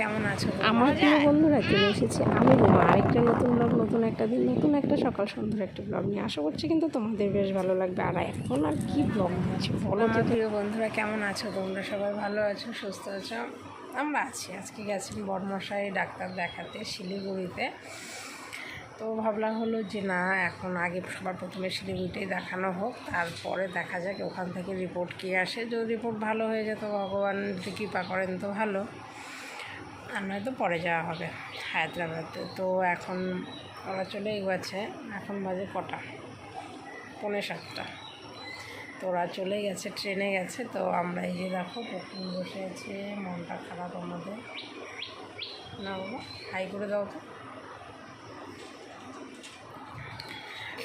কেমন আছো? আমার প্রিয় বন্ধুরা চলে এসেছে আমি রুমা আরেকটা নতুন ব্লগ নতুন একটা দিন নতুন একটা সকাল সন্ধ্যার একটা ব্লগ নিয়ে। আশা করছি কিন্তু তোমাদের বেশ ভালো লাগবে। আর এখন আর কি ব্লগ নিয়েছি বলো আমার প্রিয় বন্ধুরা কেমন আছো? তোমরা সবাই ভালো আছো সুস্থ আছো? আমরা আছি আজকে গেছি বর্মশাই ডাক্তার দেখাতে শিলিগুড়িতে। তো ভাবলাম হলো যে না এখন আগে সবার প্রথমে শিলিগুড়িতেই দেখানো হোক তারপরে দেখা যাক ওখান থেকে রিপোর্ট কী আসে। যদি রিপোর্ট ভালো হয়ে যেত ভগবান কৃপা করেন তো ভালো। আর নয়তো পরে যাওয়া হবে, হায়দ্রাবাদে। তো এখন ওরা চলে গেছে, এখন বাজে কটা? পৌনে সাতটা। তো ওরা চলে গেছে, ট্রেনে গেছে, তো আমরা এই যে দেখো, পুকুর বসে আছে, মনটা খারাপ আমাদের। না বাবা, হাই করে দাও তো।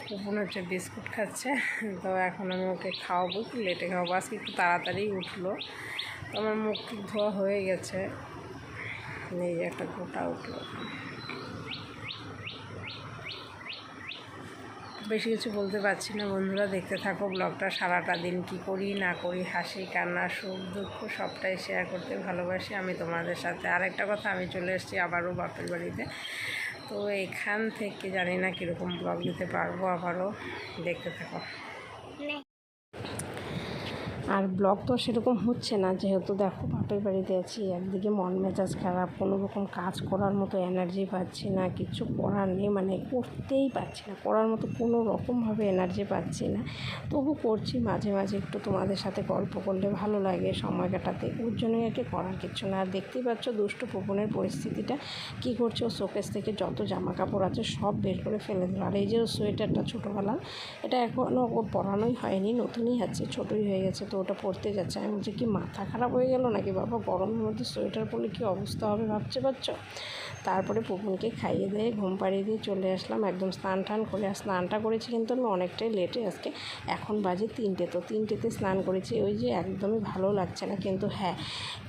পুপুন হচ্ছে বিস্কুট খাচ্ছে, তো এখন আমি ওকে খাওয়াবো লেটে খাওয়াবো। আজকে একটু তাড়াতাড়ি উঠল। তো আমার মুখ ধোয়া হয়ে গেছে। যে একটা গোটা উঠল। বেশি কিছু বলতে পারছি না, বন্ধুরা দেখতে থাকো ব্লগটা, সারাটা দিন কি করি, না করি, হাসি, কান্না, সুখ, দুঃখ সবটাই শেয়ার করতে ভালোবাসি। আমি তোমাদের সাথে আর একটা কথা, আমি চলে এসেছি আবারও বাপের বাড়িতে। তো এখান থেকে জানি না কীরকম ব্লগ দিতে পারব আবারও। দেখতে থাকো। আর ব্লগ তো সেরকম হচ্ছে না, যেহেতু দেখো বাপের বাড়িতে আছি, একদিকে মন মেজাজ খারাপ, কোনো রকম কাজ করার মতো এনার্জি পাচ্ছি না, কিছু করার নেই মানে করতেই পারছি না, করার মতো কোনো রকমভাবে এনার্জি পাচ্ছি না। তবু করছি, মাঝে মাঝে একটু তোমাদের সাথে গল্প করলে ভালো লাগে, সময় কাটাতে, ওর জন্যই আর কি করার কিছু না। আর দেখতেই পাচ্ছ দুষ্ট পবনের পরিস্থিতিটা, কী করছে ও শোকেস থেকে, যত জামা কাপড় আছে সব বের করে ফেলে দিল। আর এই যে সোয়েটারটা ছোটোবেলার, এটা এখনও ওর পরানোই হয়নি, নতুনই আছে, ছোটোই হয়ে গেছে, তো ওটা পরতে যাচ্ছে। আমি বলছি, কি মাথা খারাপ হয়ে গেল নাকি বাবা? গরমের মধ্যে সোয়েটার পরলে কী অবস্থা হবে ভাবতে পারছ তারপরে পুপুনকে খাইয়ে দিয়ে ঘুম পাড়িয়ে দিয়ে চলে আসলাম, একদম স্নান টান করে। আর স্নানটা করেছি কিন্তু আমি অনেকটাই লেটে আজকে। এখন বাজে তিনটে, তো তিনটেতে স্নান করেছি। ওই যে একদমই ভালো লাগছে না, কিন্তু হ্যাঁ।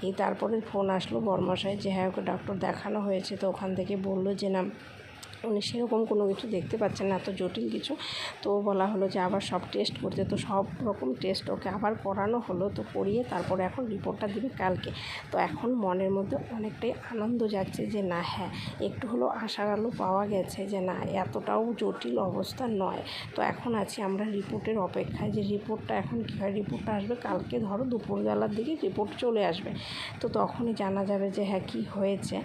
এই তারপরে ফোন আসলো বর্মশাই যে হ্যাঁ ওকে ডক্টর দেখানো হয়েছে। তো ওখান থেকে বলল যে, না উনি সেরকম কোনো কিছু দেখতে পাচ্ছেন না, এত জটিল কিছু। তো বলা হলো যে আবার সব টেস্ট করতে, তো সব রকম টেস্ট ওকে আবার করানো হলো, তো করিয়ে তারপরে এখন রিপোর্টটা দিবে কালকে। তো এখন মনের মধ্যে অনেকটাই আনন্দ যাচ্ছে যে না হ্যাঁ একটু হলো আশার আলো পাওয়া গেছে যে না, এতটাও জটিল অবস্থা নয়। তো এখন আছি আমরা রিপোর্টের অপেক্ষায় যে রিপোর্টটা এখন কী হয় রিপোর্টটা আসবে কালকে ধরো দুপুরবেলার দিকে রিপোর্ট চলে আসবে। তো তখনই জানা যাবে যে হ্যাঁ কী হয়েছে।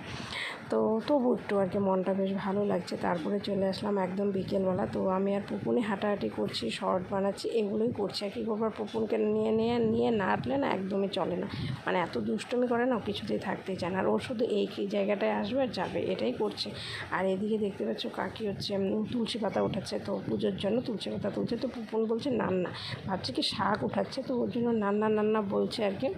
তো তবু একটু আর কি মনটা বেশ ভালো লাগছে। তারপরে চলে আসলাম একদম বিকেলবেলা। তো আমি আর পুপুনে হাঁটাহাঁটি করছি, শর্ট বানাচ্ছি, এগুলোই করছি। আর কি করবার পুপুনকে নিয়ে নিয়ে নিয়ে না হাঁটলে না একদমই চলে না। মানে এত দুষ্টুমি করে না কিছুতেই থাকতেই চায় না। আর ও শুধু এই কি জায়গাটায় আসবে আর যাবে, এটাই করছে। আর এদিকে দেখতে পাচ্ছ কাকি হচ্ছে তুলসী পাতা উঠাচ্ছে। তো পুজোর জন্য তুলসী পাতা তুলছে। তো পুপুন বলছে, নান্না। ভাবছে কি শাক উঠাচ্ছে। তো ওর জন্য নান্না নান্না বলছে আর কি।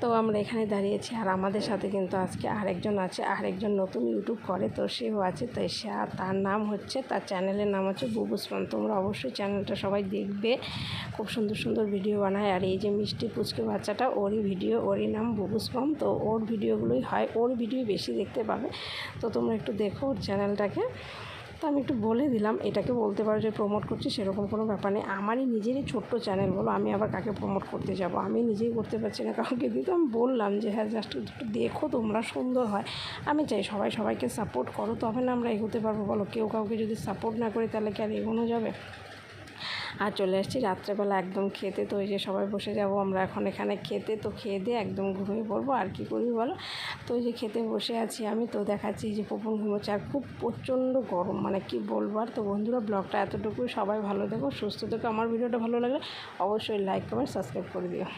তো আমরা এখানে দাঁড়িয়েছি আর আমাদের সাথে কিন্তু আজকে আরেকজন আছে, আরেকজন নতুন ইউটিউব করে, তো সেও আছে, তো সে তার নাম হচ্ছে, তার চ্যানেলের নাম হচ্ছে বুবুসমান। তোমরা অবশ্যই চ্যানেলটা সবাই দেখবে, খুব সুন্দর সুন্দর ভিডিও বানায়। আর এই যে মিষ্টি পুচকে বাচ্চাটা, ওরই ভিডিও ওরই নাম বুবুসমাম তো ওর ভিডিওগুলোই হয়, ওর ভিডিও বেশি দেখতে পাবে। তো তোমরা একটু দেখো ওর চ্যানেলটাকে। তো আমি একটু বলে দিলাম, এটাকে বলতে পারো যে প্রমোট করছি সেরকম কোনো ব্যাপার নেই। আমারই নিজেরই ছোট্ট চ্যানেল বলো আমি আবার কাকে প্রমোট করতে যাব? আমি নিজেই করতে পারছি না কাউকে দিয়ে। তো আমি বললাম যে হ্যাঁ জাস্ট একটু দেখো তোমরা, সুন্দর হয়। আমি চাই সবাই সবাইকে সাপোর্ট করো, তবে না আমরা এগোতে পারব, বলো? কেউ কাউকে যদি সাপোর্ট না করি, তাহলে কি আর এগোনো যাবে? আর চলে আসছি রাত্রেবেলা একদম খেতে। তো ওই যে সবাই বসে যাব, আমরা এখন এখানে খেতে। তো খেয়ে দিয়ে একদম ঘুমিয়ে পড়ব। আর কি করি বলো? তো ওই যে খেতে বসে আছি আমি, তো দেখাচ্ছি যে পপন ঘুমোচ্ছে। আর খুব প্রচণ্ড গরম মানে কি বলব? আর তো বন্ধুরা, ব্লগটা এতটুকুই। সবাই ভালো দেখো সুস্থ থেকো। আমার ভিডিওটা ভালো লাগলে অবশ্যই লাইক কমেন্ট সাবস্ক্রাইব করে দিও।